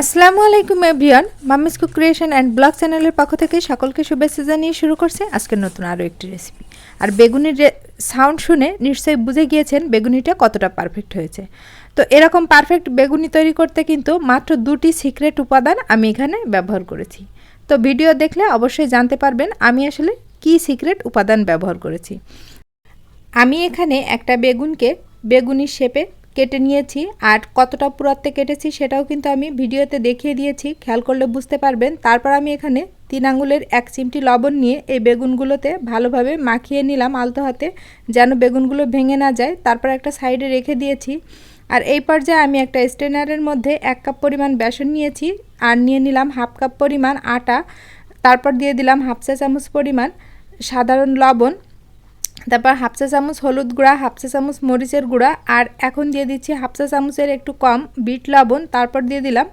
আসসালামু আলাইকুম এভরিওয়ান, মামিস কুক ক্রিয়েশন অ্যান্ড ব্লগ চ্যানেলের পক্ষ থেকে সকলকে শুভেচ্ছা জানিয়ে শুরু করছে আজকের নতুন আরও একটি রেসিপি আর বেগুনির সাউন্ড শুনে নিশ্চয়ই বুঝে গিয়েছেন বেগুনিটা কতটা পারফেক্ট হয়েছে। তো এরকম পারফেক্ট বেগুনি তৈরি করতে কিন্তু মাত্র দুটি সিক্রেট উপাদান আমি এখানে ব্যবহার করেছি। তো ভিডিও দেখলে অবশ্যই জানতে পারবেন আমি আসলে কি সিক্রেট উপাদান ব্যবহার করেছি। আমি এখানে একটা বেগুনকে বেগুনির শেপে কেটে নিয়েছি আর কতটা পুরাত্বে কেটেছি সেটাও কিন্তু আমি ভিডিওতে দেখিয়ে দিয়েছি। খেয়াল করলে বুঝতে পারবেন। তারপর আমি এখানে তিন আঙুলের এক চিমটি লবণ নিয়ে এই বেগুনগুলোতে ভালোভাবে মাখিয়ে নিলাম আলতো হাতে, যেন বেগুনগুলো ভেঙে না যায়। তারপর একটা সাইডে রেখে দিয়েছি। আর এই পর্যায়ে আমি একটা স্টেনারের মধ্যে এক কাপ পরিমাণ বেসন নিয়েছি আর নিয়ে নিলাম হাফ কাপ পরিমাণ আটা। তারপর দিয়ে দিলাম হাফ চা চামচ পরিমাণ সাধারণ লবণ। তারপর হাফ চা চামচ হলুদ গুঁড়া, হাফ চা চামচ মরিচের গুঁড়া, আর এখন দিয়ে দিচ্ছি হাফ চা চামচের একটু কম বিট লবণ। তারপর দিয়ে দিলাম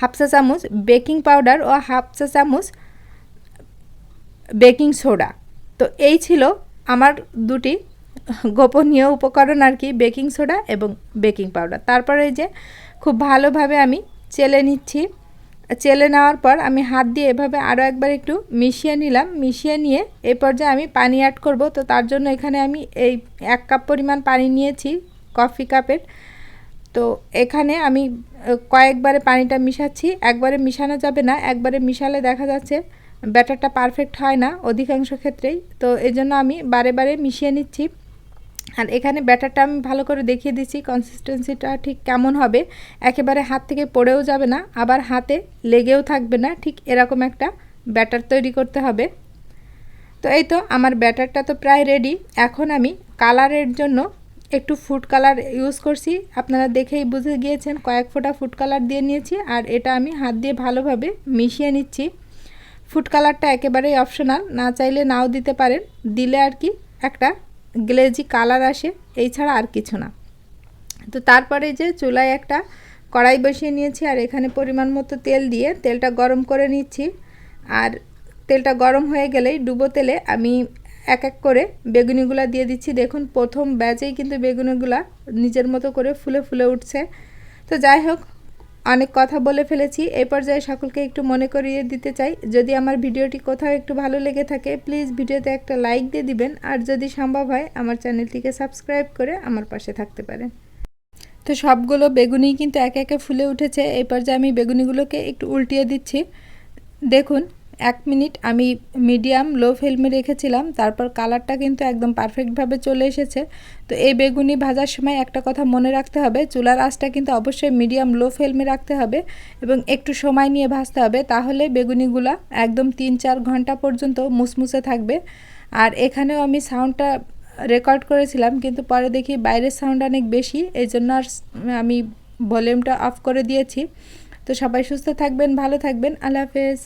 হাফ চা চামচ বেকিং পাউডার ও হাফ চা চামচ বেকিং সোডা। তো এই ছিল আমার দুটি গোপনীয় উপকরণ আর কি, বেকিং সোডা এবং বেকিং পাউডার। তারপরে এই যে খুব ভালোভাবে আমি চেলে নিচ্ছি। চেলে নেওয়ার পর আমি হাত দিয়ে এভাবে আরও একবার একটু মিশিয়ে নিলাম। মিশিয়ে নিয়ে এই পর্যায়ে আমি পানি অ্যাড করব। তো তার জন্য এখানে আমি এই এক কাপ পরিমাণ পানি নিয়েছি কফি কাপের তো এখানে আমি কয়েকবারে পানিটা মিশাচ্ছি। একবারে মিশানো যাবে না, একবারে মিশালে দেখা যাচ্ছে ব্যাটারটা পারফেক্ট হয় না অধিকাংশ ক্ষেত্রেই। তো এই জন্য আমি বারে বারে মিশিয়ে নিচ্ছি। আর এখানে ব্যাটারটা আমি ভালো করে দেখিয়ে দিচ্ছি কনসিস্টেন্সিটা ঠিক কেমন হবে। একেবারে হাত থেকে পড়েও যাবে না, আবার হাতে লেগেও থাকবে না, ঠিক এরকম একটা ব্যাটার তৈরি করতে হবে। তো এই তো আমার ব্যাটারটা তো প্রায় রেডি এখন আমি কালারের জন্য একটু ফুড কালার ইউজ করছি। আপনারা দেখেই বুঝে গিয়েছেন, কয়েক ফোঁটা ফুড কালার দিয়ে নিয়েছি, আর এটা আমি হাত দিয়ে ভালোভাবে মিশিয়ে নিচ্ছি। ফুড কালারটা একেবারেই অপশনাল না চাইলে নাও দিতে পারেন। দিলে আর কি একটা গ্লেজি কালার আসে, এই ছাড়া আর কিছু না। তো তারপরে যে চুলায় একটা কড়াই বসিয়ে নিয়েছি, আর এখানে পরিমাণ মতো তেল দিয়ে তেলটা গরম করে নিচ্ছি। আর তেলটা গরম হয়ে গেলেই ডুবো তেলে আমি এক এক করে বেগুনিগুলা দিয়ে দিচ্ছি। দেখুন, প্রথম ব্যাচেই কিন্তু বেগুনিগুলা নিজের মতো করে ফুলে ফুলে উঠছে। তো যাই হোক অনেক কথা বলে ফেলেছি। এই পর্যায়ে সকলকে একটু মনে করিয়ে দিতে চাই। যদি আমার ভিডিওটি কোথাও একটু ভালো লেগে থাকে প্লিজ ভিডিওতে একটা লাইক দিয়ে দিবেন। আর যদি সম্ভব হয়, আমার চ্যানেলটিকে সাবস্ক্রাইব করে আমার পাশে থাকতে পারেন। তো সবগুলো বেগুনি কিন্তু একে একে ফুলে উঠেছে। এই পর্যায়ে আমি বেগুনিগুলোকে একটু উল্টিয়ে দিচ্ছি। দেখুন এক মিনিট আমি মিডিয়াম লো ফ্লেমে রেখেছিলাম, তারপর কালারটা কিন্তু একদম পারফেক্টভাবে চলে এসেছে। তো এই বেগুনি ভাজার সময় একটা কথা মনে রাখতে হবে, চুলার আঁচটা কিন্তু অবশ্যই মিডিয়াম লো ফ্লেমে রাখতে হবে এবং একটু সময় নিয়ে ভাজতে হবে, তাহলে বেগুনিগুলো একদম তিন চার ঘণ্টা পর্যন্ত মুসমুসে থাকবে। আর এখানেও আমি সাউন্ডটা রেকর্ড করেছিলাম, কিন্তু পরে দেখি বাইরের সাউন্ড অনেক বেশি, এই জন্য আর আমি ভলিউমটা অফ করে দিয়েছি। তো সবাই সুস্থ থাকবেন, ভালো থাকবেন, আল্লাহ হাফেজ।